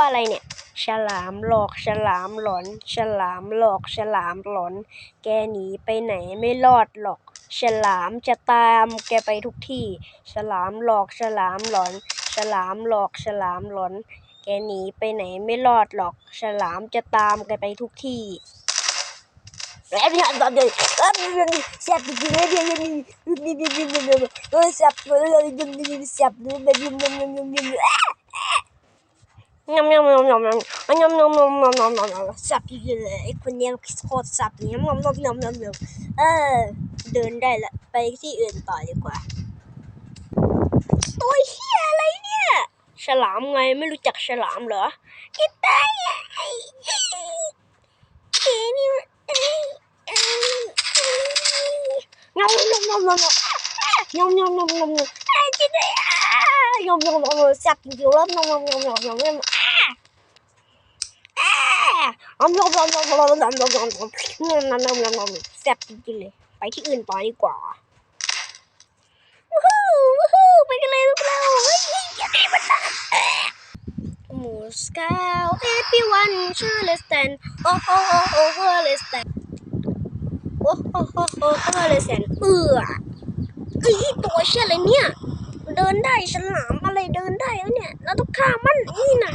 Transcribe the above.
ตัวอะไรเนี่ย ฉลามหลอกฉลามหลอน ฉลามหลอกฉลามหลอน แกหนีไปไหนไม่รอดหรอก ฉลามจะตามแกไปทุกที่ ฉลามหลอกฉลามหลอน ฉลามหลอกฉลามหลอน แกหนีไปไหนไม่รอดหรอก ฉลามจะตามแกไปทุกที่แล้วพี่ฮันตอนเด็กแล้วพี่ฮันเสียบจริงๆเลยพี่ฮันนี่นี่นี่นี่นี่เออเสียบเลยนี่นี่เสียบเลยแบบนี้นี่นี่นี่นี่ ยำยำยำยำยำยำยำยำยำยำยำยำสับเลยไอ้คนเนี้ยโคตรสับเนี่ยยำยำยำยำยำเออ เดินได้ละ ไปที่อื่นต่อดีกว่า ตัวเฮียอะไรเนี่ย ฉลามไงไม่รู้จักฉลามเหรอกินได้อะไอ้ไอ้นี่มันไอ้ไอ้งงงงงงงงงงงงงงงไอ้กินได้อะงงงงงสับจริงๆแล้วงงงงงงงงอ่า อ่างงงงงงงงงงงงงงงแซ่บจริงๆเลย ไปที่อื่นต่อดีกว่าวู้ฮู้วู้ฮู้ไปกันเลยพวกเราเฮ้ยยอย่าให้มันนะหมูสกาวเอพีวันชื่อเลสแตนโอ้โหโอ้โหโอ้เลสแตนโอ้โหโอ้โหโอ้โหเลสแตนเอือเอ้ตัวเชี่ยอะไรเนี่ย เดินได้ฉลามอะไรเดินได้แล้วเนี่ย เราต้องฆ่ามันนี่นะ